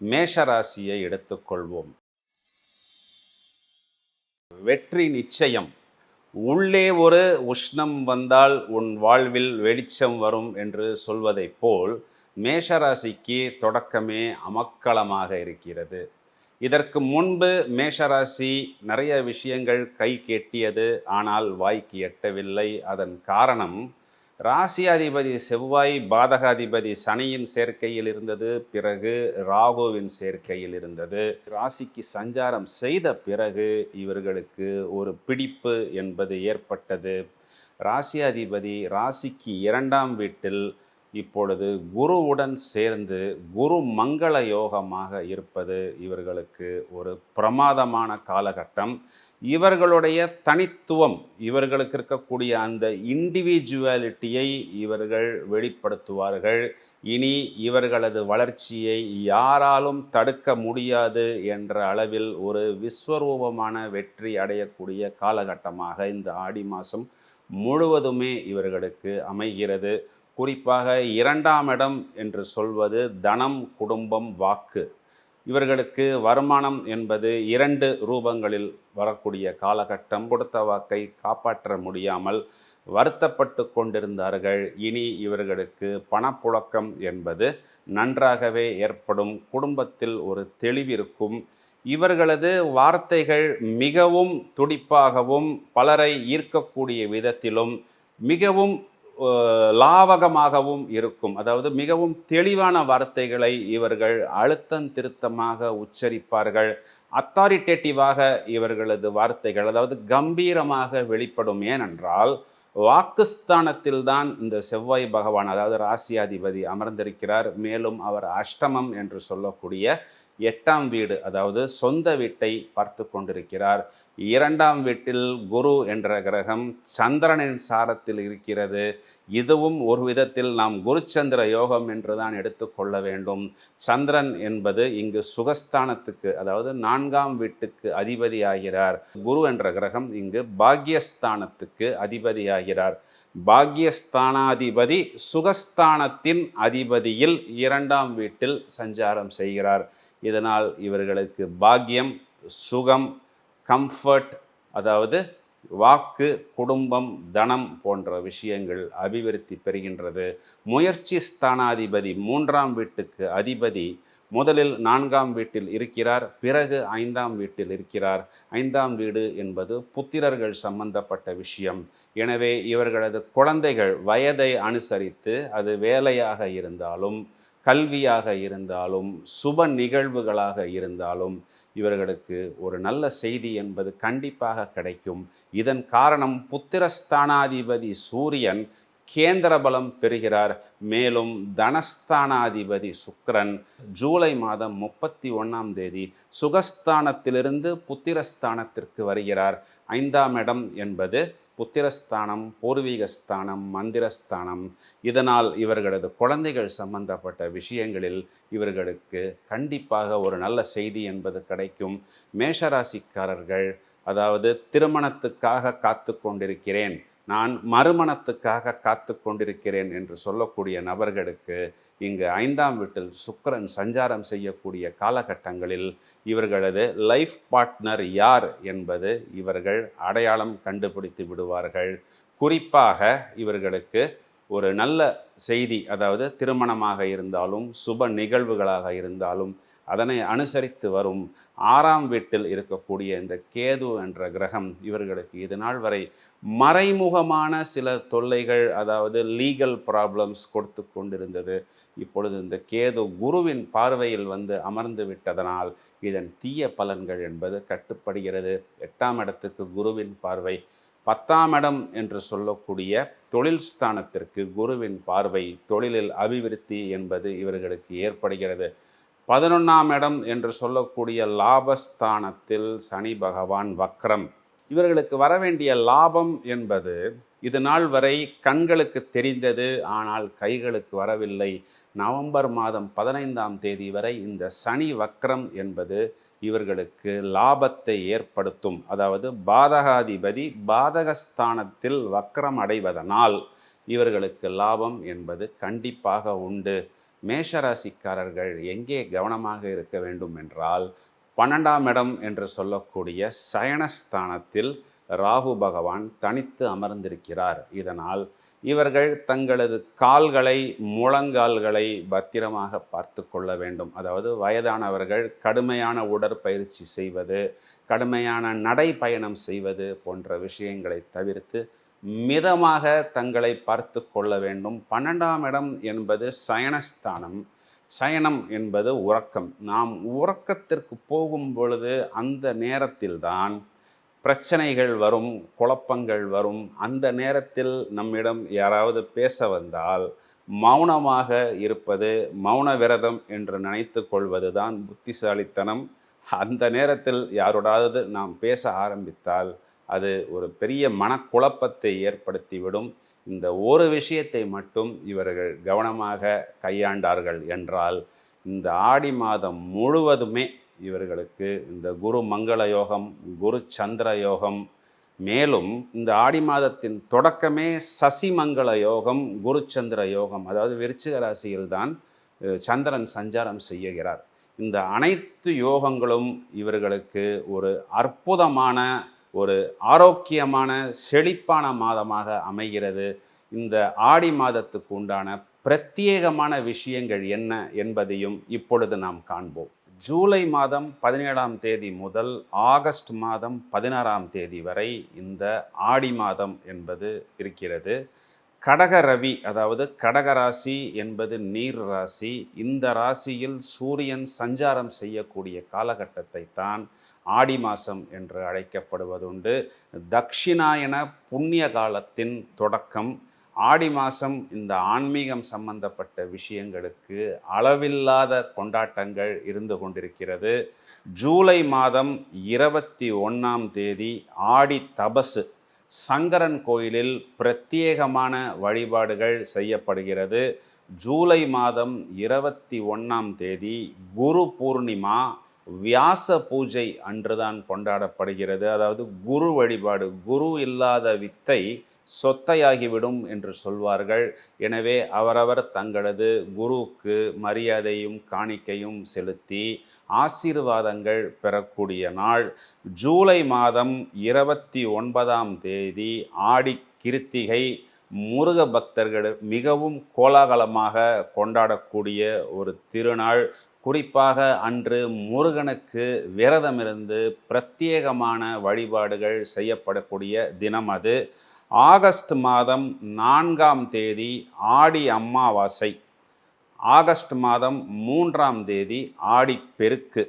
மேஷராசியை எடுத்துக்கொள்வோம். வெற்றி நிச்சயம். உள்ளே ஒரு உஷ்ணம் வந்தால் உன் வாழ்வில் வெளிச்சம் வரும் என்று சொல்வதைப் போல் மேஷராசிக்கு தொடக்கமே அமக்களமாக இருக்கிறது. இதற்கு முன்பு மேஷராசி நிறைய விஷயங்கள் கை கெட்டியது ஆனால் வாய்க்கு எட்டவில்லை. அதன் காரணம் ராசியாதிபதி செவ்வாய் பாதகாதிபதி சனியின் சேர்க்கையில் இருந்தது. பிறகு ராகுவின் சேர்க்கையில் இருந்தது. ராசிக்கு சஞ்சாரம் செய்த பிறகு இவர்களுக்கு ஒரு பிடிப்பு என்பது ஏற்பட்டது. ராசியாதிபதி ராசிக்கு இரண்டாம் வீட்டில் இப்பொழுது குருவுடன் சேர்ந்து குரு மங்கள யோகமாக இருப்பது இவர்களுக்கு ஒரு பிரமாதமான காலகட்டம். இவர்களுடைய தனித்துவம் இவர்களுக்கு இருக்கக்கூடிய அந்த இண்டிவிஜுவாலிட்டியை இவர்கள் வெளிப்படுத்துவார்கள். இனி இவர்களது வளர்ச்சியை யாராலும் தடுக்க முடியாது என்ற அளவில் ஒரு விஸ்வரூபமான வெற்றி அடையக்கூடிய காலகட்டமாக இந்த ஆடி மாதம் முழுவதுமே இவர்களுக்கு அமைகிறது. குறிப்பாக இரண்டாம் இடம் என்று சொல்வது தனம் குடும்பம் வாக்கு. இவர்களுக்கு வருமானம் என்பது இரண்டு ரூபங்களில் வரக்கூடிய காலகட்டம். கொடுத்த வாக்கை காப்பாற்ற முடியாமல் வருத்தப்பட்டு கொண்டிருந்தார்கள். இனி இவர்களுக்கு பணப்புழக்கம் என்பது நன்றாகவே ஏற்படும். குடும்பத்தில் ஒரு தெளிவிருக்கும் இவர்களது வார்த்தைகள் மிகவும் துடிப்பாகவும் பலரை ஈர்க்கக்கூடிய விதத்திலும் மிகவும் லாவகமாகவும் இருக்கும். அதாவது மிகவும் தெளிவான வார்த்தைகளை இவர்கள் அழுத்தம் திருத்தமாக உச்சரிப்பார்கள். அத்தாரிட்டேட்டிவாக இவர்களது வார்த்தைகள் அதாவது கம்பீரமாக வெளிப்படும். ஏனென்றால் வாக்குஸ்தானத்தில் தான் இந்த செவ்வாய் பகவான் அதாவது ராசியாதிபதி அமர்ந்திருக்கிறார். மேலும் அவர் அஷ்டமம் என்று சொல்லக்கூடிய எட்டாம் வீடு அதாவது சொந்த வீட்டை பார்த்து கொண்டிருக்கிறார். இரண்டாம் வீட்டில் குரு என்ற கிரகம் சந்திரனின் சாரத்தில் இருக்கிறது. இதுவும் ஒரு விதத்தில் நாம் குருச்சந்திர யோகம் என்று தான் எடுத்துக்கொள்ள வேண்டும். சந்திரன் என்பது இங்கு சுகஸ்தானத்துக்கு அதாவது நான்காம் வீட்டுக்கு அதிபதி ஆகிறார் குரு என்ற கிரகம் இங்கு பாக்யஸ்தானத்துக்கு அதிபதியாகிறார். பாக்யஸ்தானாதிபதி சுகஸ்தானத்தின் அதிபதியில் இரண்டாம் வீட்டில் சஞ்சாரம் செய்கிறார். இதனால் இவர்களுக்கு பாக்கியம் சுகம் கம்ஃபர்ட் அதாவது வாக்கு குடும்பம் தனம் போன்ற விஷயங்கள் அபிவிருத்தி பெறுகின்றது. முயற்சி ஸ்தானாதிபதி மூன்றாம் வீட்டுக்கு அதிபதி முதலில் நான்காம் வீட்டில் இருக்கிறார் பிறகு ஐந்தாம் வீட்டில் இருக்கிறார். ஐந்தாம் வீடு என்பது புத்திரர்கள் சம்பந்தப்பட்ட விஷயம். எனவே இவர்களது குழந்தைகள் வயதை அனுசரித்து அது வேலையாக இருந்தாலும் கல்வியாக இருந்தாலும் சுப நிகழ்வுகளாக இருந்தாலும் இவர்களுக்கு ஒரு நல்ல செய்தி என்பது கண்டிப்பாக கிடைக்கும். இதன் காரணம் புத்திரஸ்தானாதிபதி சூரியன் கேந்திர பலம் பெறுகிறார். மேலும் தனஸ்தானாதிபதி சுக்கரன் ஜூலை மாதம் முப்பத்தி ஒன்றாம் தேதி சுகஸ்தானத்திலிருந்து புத்திரஸ்தானத்திற்கு வருகிறார். ஐந்தாம் இடம் என்பது புத்திரஸ்தானம் பூர்வீகஸ்தானம் மந்திரஸ்தானம். இதனால் இவர்களது குழந்தைகள் சம்பந்தப்பட்ட விஷயங்களில் இவர்களுக்கு கண்டிப்பாக ஒரு நல்ல செய்தி என்பது கிடைக்கும். மேஷராசிக்காரர்கள் அதாவது திருமணத்துக்காக காத்து கொண்டிருக்கிறேன். நான் மறுமணத்துக்காக காத்து கொண்டிருக்கிறேன் என்று சொல்லக்கூடிய நபர்களுக்கு இங்கு ஐந்தாம் வீட்டில் சுக்கரன் சஞ்சாரம் செய்யக்கூடிய காலகட்டங்களில் இவர்களது லைஃப் பார்ட்னர் யார் என்பது இவர்கள் அடையாளம் கண்டுபிடித்து விடுவார்கள். குறிப்பாக இவர்களுக்கு ஒரு நல்ல செய்தி அதாவது திருமணமாக இருந்தாலும் சுப நிகழ்வுகளாக இருந்தாலும் அதனை அனுசரித்து வரும் ஆறாம் வீட்டில் இருக்கக்கூடிய இந்த கேது என்ற கிரகம் இவர்களுக்கு இது நாள் வரை மறைமுகமான சில தொல்லைகள் அதாவது லீகல் ப்ராப்ளம்ஸ் கொடுத்து கொண்டிருந்தது. இப்பொழுது இந்த கேது குருவின் பார்வையில் வந்து அமர்ந்து விட்டதனால் இதன் தீய பலன்கள் என்பது கட்டுப்படுகிறது. எட்டாம் இடத்துக்கு குருவின் பார்வை பத்தாம் இடம் என்று சொல்லக்கூடிய தொழில் ஸ்தானத்திற்கு குருவின் பார்வை தொழிலில் அபிவிருத்தி என்பது இவர்களுக்கு ஏற்படுகிறது. பதினொன்றாம் இடம் என்று சொல்லக்கூடிய லாபஸ்தானத்தில் சனி பகவான் வக்ரம். இவர்களுக்கு வர வேண்டிய லாபம் என்பது இது நாள் வரை கண்களுக்கு தெரிந்தது ஆனால் கைகளுக்கு வரவில்லை. நவம்பர் மாதம் பதினைந்தாம் தேதி வரை இந்த சனி வக்ரம் என்பது இவர்களுக்கு லாபத்தை ஏற்படுத்தும். அதாவது பாதகாதிபதி பாதகஸ்தானத்தில் வக்ரம் அடைவதனால் இவர்களுக்கு லாபம் என்பது கண்டிப்பாக உண்டு. மேஷராசிக்காரர்கள் எங்கே கவனமாக இருக்க வேண்டும் என்றால் பன்னெண்டாம் இடம் என்று சொல்லக்கூடிய சயனஸ்தானத்தில் ராகு பகவான் தனித்து அமர்ந்திருக்கிறார். இதனால் இவர்கள் தங்களது கால்களை முழங்கால்களை பத்திரமாக பார்த்து கொள்ள வேண்டும். அதாவது வயதானவர்கள் கடுமையான உடற்பயிற்சி செய்வது கடுமையான நடைப்பயணம் செய்வது போன்ற விஷயங்களை தவிர்த்து மிதமாக தங்களை பார்த்து கொள்ள வேண்டும். பன்னெண்டாம் இடம் என்பது சயனஸ்தானம். சயனம் என்பது உறக்கம். நாம் உறக்கத்திற்கு போகும் பொழுது அந்த நேரத்தில்தான் பிரச்சனைகள் வரும் குழப்பங்கள் வரும். அந்த நேரத்தில் நம்மிடம் யாராவது பேச வந்தால் மௌனமாக இருப்பது மௌன விரதம் என்று நினைத்து கொள்வது தான் புத்திசாலித்தனம். அந்த நேரத்தில் யாரோடாவது நாம் பேச ஆரம்பித்தால் அது ஒரு பெரிய மனக்குழப்பத்தை ஏற்படுத்திவிடும். இந்த ஒரு விஷயத்தை மட்டும் இவர்கள் கவனமாக கையாண்டார்கள் என்றால் இந்த ஆடி மாதம் முழுவதுமே இவர்களுக்கு இந்த குரு மங்கள யோகம் குரு சந்திர யோகம் மேலும் இந்த ஆடி மாதத்தின் தொடக்கமே சசிமங்கள யோகம் குரு சந்திர யோகம் அதாவது விருச்சிக ராசியில்தான் சந்திரன் சஞ்சாரம் செய்யுகிறார் இந்த அனைத்து யோகங்களும் இவர்களுக்கு ஒரு அற்புதமான ஒரு ஆரோக்கியமான செழிப்பான மாதமாக அமைகிறது. இந்த ஆடி மாதத்துக்கு உண்டான பிரத்யேகமான விஷயங்கள் என்ன என்பதையும் இப்பொழுது நாம் காண்போம். ஜூலை மாதம் பதினேழாம் தேதி முதல் ஆகஸ்ட் மாதம் பதினாறாம் தேதி வரை இந்த ஆடி மாதம் என்பது இருக்கிறது. கடக ரவி அதாவது கடக ராசி என்பது நீர் ராசி. இந்த ராசியில் சூரியன் சஞ்சாரம் செய்யக்கூடிய காலகட்டத்தை தான் ஆடி மாதம் என்று அழைக்கப்படுவதுண்டு. தக்ஷிணாயன புண்ணிய காலத்தின் தொடக்கம் ஆடி மாதம் இந்த ஆன்மீகம் சம்பந்தப்பட்ட விஷயங்களுக்கு அளவில்லாத கொண்டாட்டங்கள் இருந்து கொண்டிருக்கிறது. ஜூலை மாதம் இருபத்தி ஒன்றாம் தேதி ஆடி தபசு சங்கரன் கோயிலில் பிரத்யேகமான வழிபாடுகள் செய்யப்படுகிறது. ஜூலை மாதம் இருபத்தி ஒன்றாம் தேதி குரு பூர்ணிமா வியாச பூஜை அன்றுதான் கொண்டாடப்படுகிறது. அதாவது குரு வழிபாடு குரு இல்லாத வித்தை சொத்தையாகிவிடும் என்று சொல்வார்கள். எனவே அவரவர் தங்களது குருவுக்கு மரியாதையும் காணிக்கையும் செலுத்தி ஆசீர்வாதங்கள் பெறக்கூடிய நாள். ஜூலை மாதம் இருபத்தி ஒன்பதாம் தேதி ஆடி கிருத்திகை முருக பக்தர்கள் மிகவும் கோலாகலமாக கொண்டாடக்கூடிய ஒரு திருநாள். குறிப்பாக அன்று முருகனுக்கு விரதமிருந்து பிரத்யேகமான வழிபாடுகள் செய்யப்படக்கூடிய தினம் அது. ஆகஸ்ட் மாதம் நான்காம் தேதி ஆடி அம்மாவாசை ஆகஸ்ட் மாதம் மூன்றாம் தேதி ஆடிப்பெருக்கு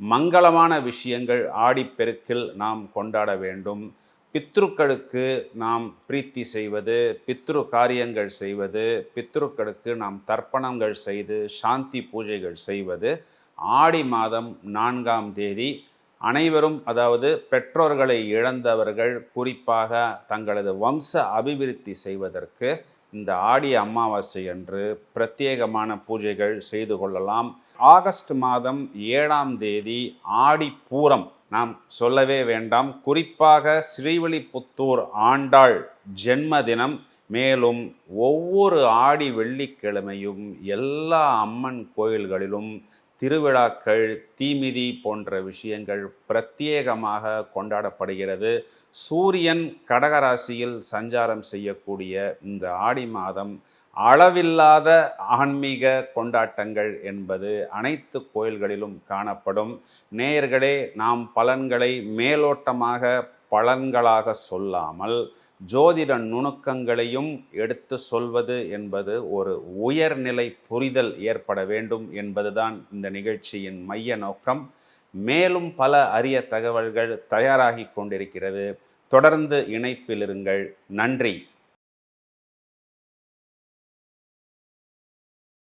மங்களமான விஷயங்கள் ஆடிப்பெருக்கில் நாம் கொண்டாட வேண்டும். பித்ருக்களுக்கு நாம் பிரீத்தி செய்வது பித்ரு காரியங்கள் செய்வது பித்ருக்களுக்கு நாம் தர்ப்பணங்கள் செய்து சாந்தி பூஜைகள் செய்வது ஆடி மாதம் நான்காம் தேதி அனைவரும் அதாவது பெற்றோர்களை இழந்தவர்கள் குறிப்பாக தங்களது வம்ச அபிவிருத்தி செய்வதற்கு இந்த ஆடி அமாவாசை அன்று பிரத்யேகமான பூஜைகள் செய்து கொள்ளலாம். ஆகஸ்ட் மாதம் ஏழாம் தேதி ஆடி பூரம் நாம் சொல்லவே வேண்டாம். குறிப்பாக ஸ்ரீவில்லிபுத்தூர் ஆண்டாள் ஜென்ம தினம் மேலும் ஒவ்வொரு ஆடி வெள்ளிக்கிழமையும் எல்லா அம்மன் கோயில்களிலும் திருவிழாக்கள் தீமிதி போன்ற விஷயங்கள் பிரத்யேகமாக கொண்டாடப்படுகிறது. சூரியன் கடகராசியில் சஞ்சாரம் செய்யக்கூடிய இந்த ஆடி மாதம் அளவில்லாத ஆன்மீக கொண்டாட்டங்கள் என்பது அனைத்து கோயில்களிலும் காணப்படும். நேயர்களே நாம் பலன்களை மேலோட்டமாக பலன்களாக சொல்லாமல் ஜோதிட நுணுக்கங்களையும் எடுத்து சொல்வது என்பது ஒரு உயர்நிலை புரிதல் ஏற்பட வேண்டும் என்பதுதான் இந்த நிகழ்ச்சியின் மைய நோக்கம். மேலும் பல அரிய தகவல்கள் தயாராகி கொண்டிருக்கிறது. தொடர்ந்து இணைப்பில் இருங்கள். நன்றி.